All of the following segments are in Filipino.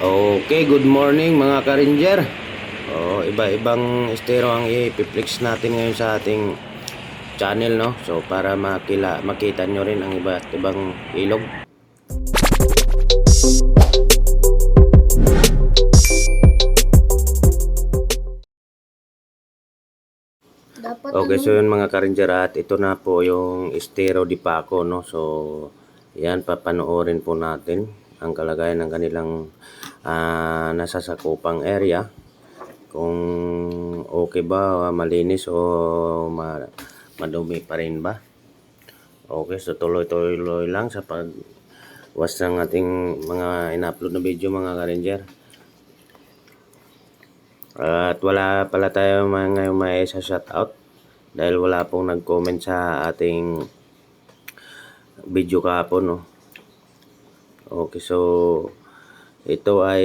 Okay, good morning mga ka-ranger. Oh, iba-ibang estero ang i-flex natin ngayon sa ating channel, no? So, para makila, makita nyo rin ang iba't ibang ilog. Dapat Okay, ano, so yun mga ka-ranger at ito na po yung estero di Paco, no? So, yan, papanoorin po natin ang kalagayan ng kanilang ah, nasasakupang area. Kung okay ba, malinis o ma madumi pa rin ba? Okay, so tuloy-tuloy lang sa pag was ng ating mga in-upload na video mga ka-ranger. At wala pala tayo mga ngayon may sa shoutout dahil wala pong nag-comment sa ating video kahapon no. Okay, so ito ay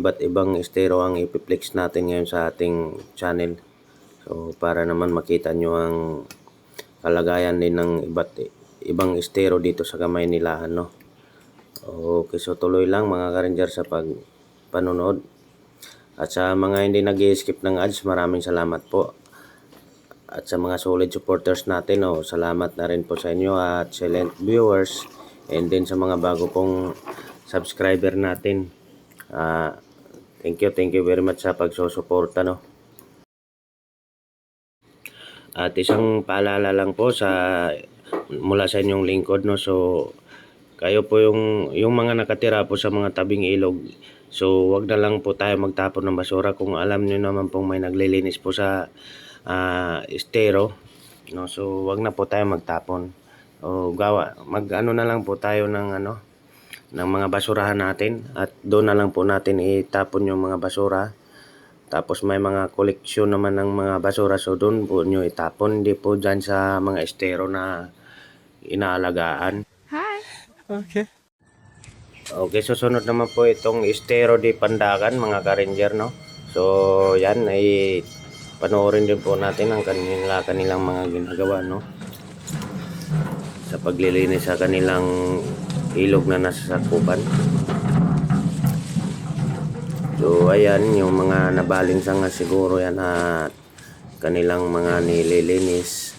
iba't ibang estero ang ipiplex natin ngayon sa ating channel. So para naman makita nyo ang kalagayan din ng iba't ibang estero dito sa Kamay Nilahan no. Okay, so tuloy lang mga ka-ranger sa pag panonood. At sa mga hindi nag skip ng ads, maraming salamat po. At sa mga solid supporters natin, oh, salamat na rin po sa inyo at silent viewers. And then sa mga bago pong subscriber natin. Ah, thank you, thank you very much sa pagsusuporta, no. At isang paalala lang po sa mula sa inyong lingkod, no. So, kayo po yung yung mga nakatira po sa mga tabing ilog. So, wag na lang po tayo magtapon ng basura kung alam niyo naman pong may naglilinis po sa ah, estero. No, so wag na po tayo magtapon. O gawa, mag ano na lang po tayo ng ano ng mga basurahan natin at doon na lang po natin itapon yung mga basura. Tapos may mga koleksyon naman ng mga basura so doon po nyo itapon. Hindi po dyan sa mga estero na inaalagaan. Okay. Okay, susunod naman po itong estero di Pandakan, mga ka-ranger, no? So, yan ay panoorin din po natin ang kanila, kanilang mga ginagawa, no? Sa paglilinis sa kanilang ilog na nasasakupan. So, ayan, yung mga nabaling sanga siguro yan at kanilang mga nililinis.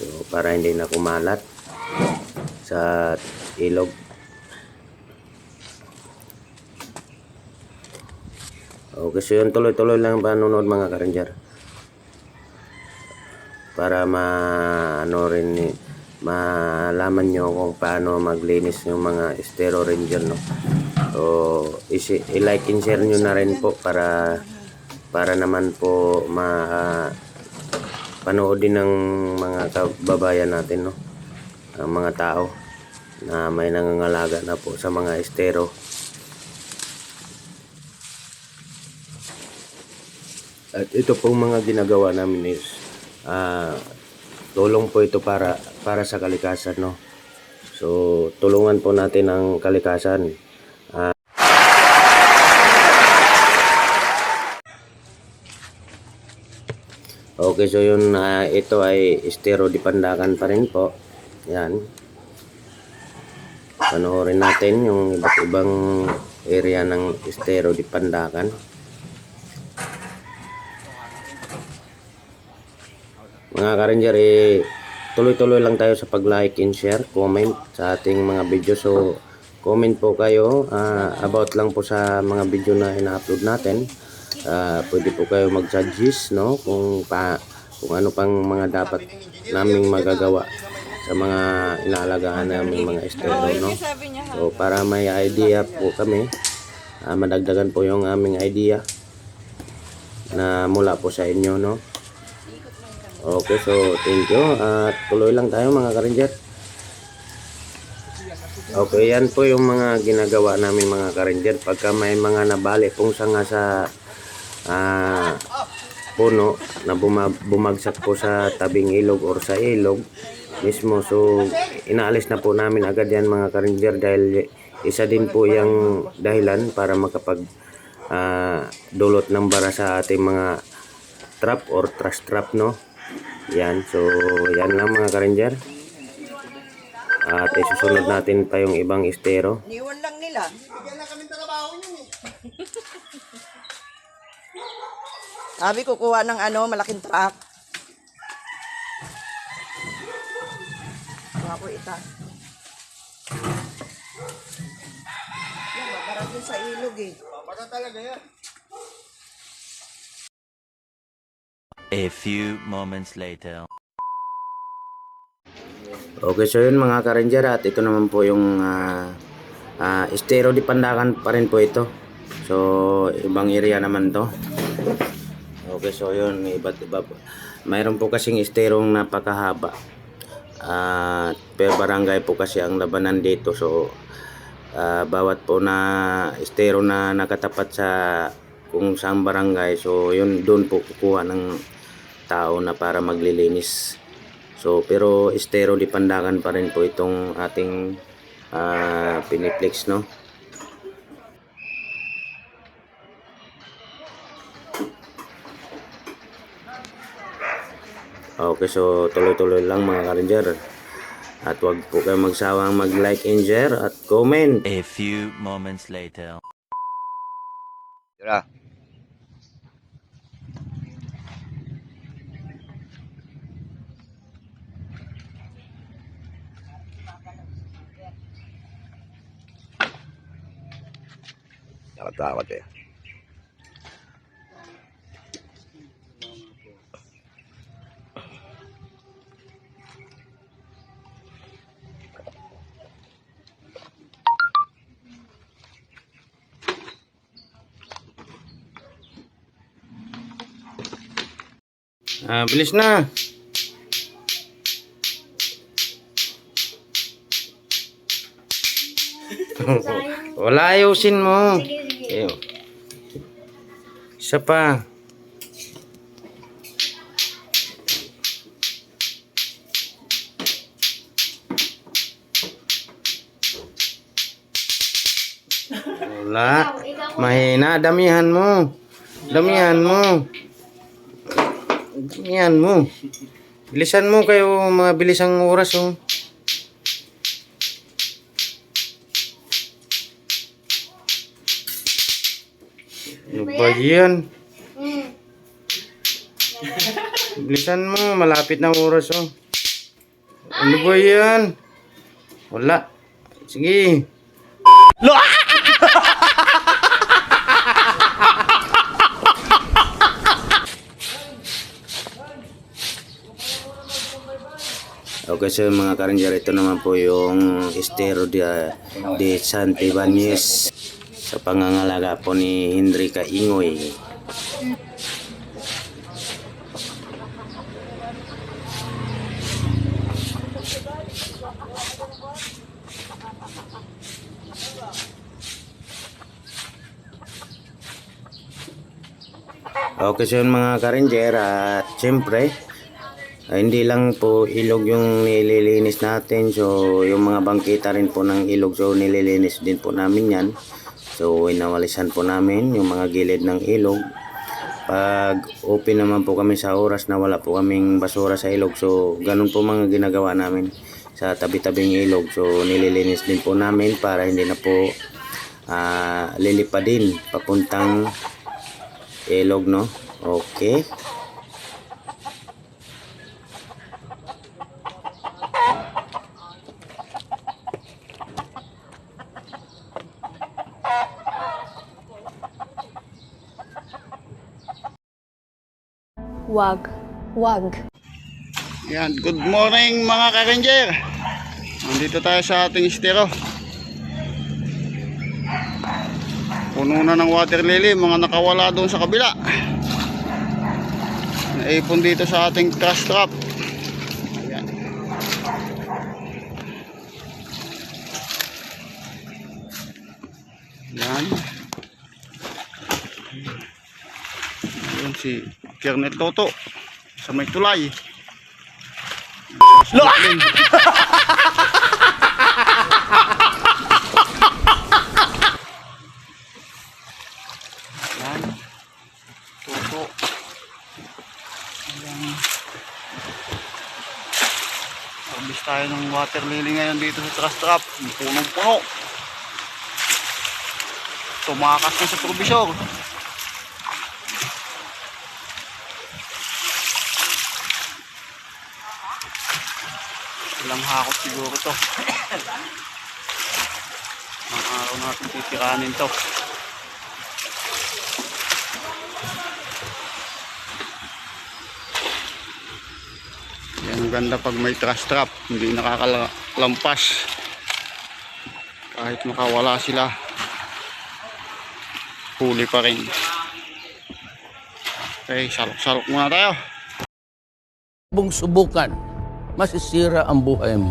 So, para hindi na kumalat sa ilog. Okay, so yun tuloy-tuloy lang panonood mga ka-ranger. Para ma ano rin malaman nyo kung paano maglinis yung mga estero ranger no. So, i-like and share nyo na rin po para para naman po ma panood din ng mga kababayan natin no. Ang mga tao na may nangangalaga na po sa mga estero. At ito pong mga ginagawa namin is ah, tulong po ito para para sa kalikasan no. So tulungan po natin ang kalikasan. Ah, okay, so yun ah, ito ay estero di Pandakan pa rin po. Yan. Panoorin natin yung iba't ibang area ng estero di Pandakan. Mga ka-ranger, eh, tuloy-tuloy lang tayo sa pag-like and share, comment sa ating mga video. So, comment po kayo ah, about lang po sa mga video na ina-upload natin. Ah, pwede po kayo mag-suggest, no? Kung, pa, kung ano pang mga dapat naming magagawa sa mga inaalagaan namin mga estero, no? So, para may idea po kami, ah, madagdagan po yung aming idea na mula po sa inyo, no? Okay, so thank you. At tuloy lang tayo mga ka-ranger. Okay, yan po yung mga ginagawa namin mga ka-ranger. Pagka may mga nabali pong sanga sa ah, puno na buma- bumagsak po sa tabing ilog or sa ilog mismo. So, inaalis na po namin agad yan mga ka-ranger dahil isa din po yung dahilan para makapag ah, dulot ng bara sa ating mga trap or trash trap no yan so yan lang mga ka-ranger at isusunod natin pa yung ibang estero Niwan lang nila. Bigyan lang kami trabaho. Sabi kukuha ng ano, malaking truck. Kuha ko ita. Yan, mabarat yun sa ilog eh. A few moments later. Okay, so yun mga ka-ranger at ito naman po yung uh, estero di Pandakan pa rin po ito. So, ibang area naman to. Okay, so yun, iba't iba po. Mayroon po kasing esterong napakahaba. At per barangay po kasi ang labanan dito. So, ah, bawat po na estero na nakatapat sa kung saan barangay. So, yun doon po kukuha ng tao na para maglilinis. So, pero estero di pandakan pa rin po itong ating ah, piniplex, no? Okay, so tuloy-tuloy lang mga ka-ranger. At wag po kayo magsawang mag-like and share at comment. A few moments later. Takot-takot eh. Ah, bilis na. Wala ayusin mo. Sige. Eyo. Isa pa. Wala. Mahina. Damihan mo. Damihan mo. Damihan mo. Bilisan mo kayo mga bilisang oras oh. Ano ba yan? Mm. Bilisan mo, malapit na oras oh. Ano ba yan? Wala. Sige. Okay, so mga karinjar, ito naman po yung estero de, de Santibanez sa pangangalaga po ni Hendrika Ingoy. Okay, so yun mga karinjer at syempre ay, hindi lang po ilog yung nililinis natin. So, yung mga bangkita rin po ng ilog. So, nililinis din po namin yan. So, inawalisan po namin yung mga gilid ng ilog. Pag open naman po kami sa oras na wala po kaming basura sa ilog. So, ganun po mga ginagawa namin sa tabi-tabing ilog. So, nililinis din po namin para hindi na po ah, lilipad din papuntang ilog, no? Okay. Wag. Wag. Yan, good morning mga ka-ranger. Nandito tayo sa ating estero. Puno na ng water lily, mga nakawala doon sa kabila. Naipon dito sa ating trash trap. Yan. Yan. Ayun si Kernet Toto sa may tulay. Lo! Yan. Toto. Ayan. Tayo ng water lily ngayon dito sa trash trap. Punong-puno. Tumakas na sa probisor. Hakot siguro to. Ang araw natin titiranin to. Yan ang ganda pag may trust trap. Hindi nakakalampas. Kahit makawala sila. Huli pa rin. Okay, salok-salok muna tayo. Subukan, masisira ang buhay mo.